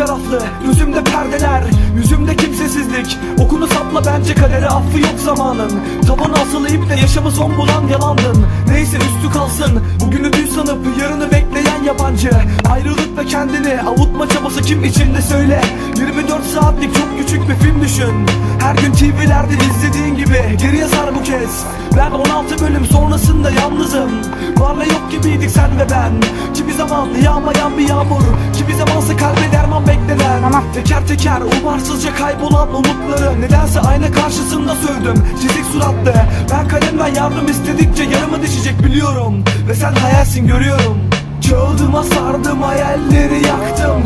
taraflı? Gözümde perdeler Yüzümde kimsesizlik. Okunu sapla bence kadere affı yok zamanın. Tabanı asılayıp de yaşamı son bulan yalandın Neyse üstü kalsın Bugünü dün sanıp yarını bekleyen yabancı. Ayrılık ve kendini avutma çabası kim içinde söyle. 24 saatlik çok küçük bir film düşün. Her gün TV'lerde izlediğin gibi Geriye sar bu kez. Ben 16 bölüm sonrasında yalnızım. Varla yok gibiydik sen ve ben zaman yağmayan bir yağmur. Kimi zamansa kalbe derman beklenen Tamam. Teker teker umarsızca kaybolan umutları. Nedense ayna karşısında sövdüm Çizik suratlı. Ben kalemden yardım istedikçe yarıma düşecek biliyorum. Ve sen hayalsin görüyorum. Kağıdıma sardım hayalleri yaktım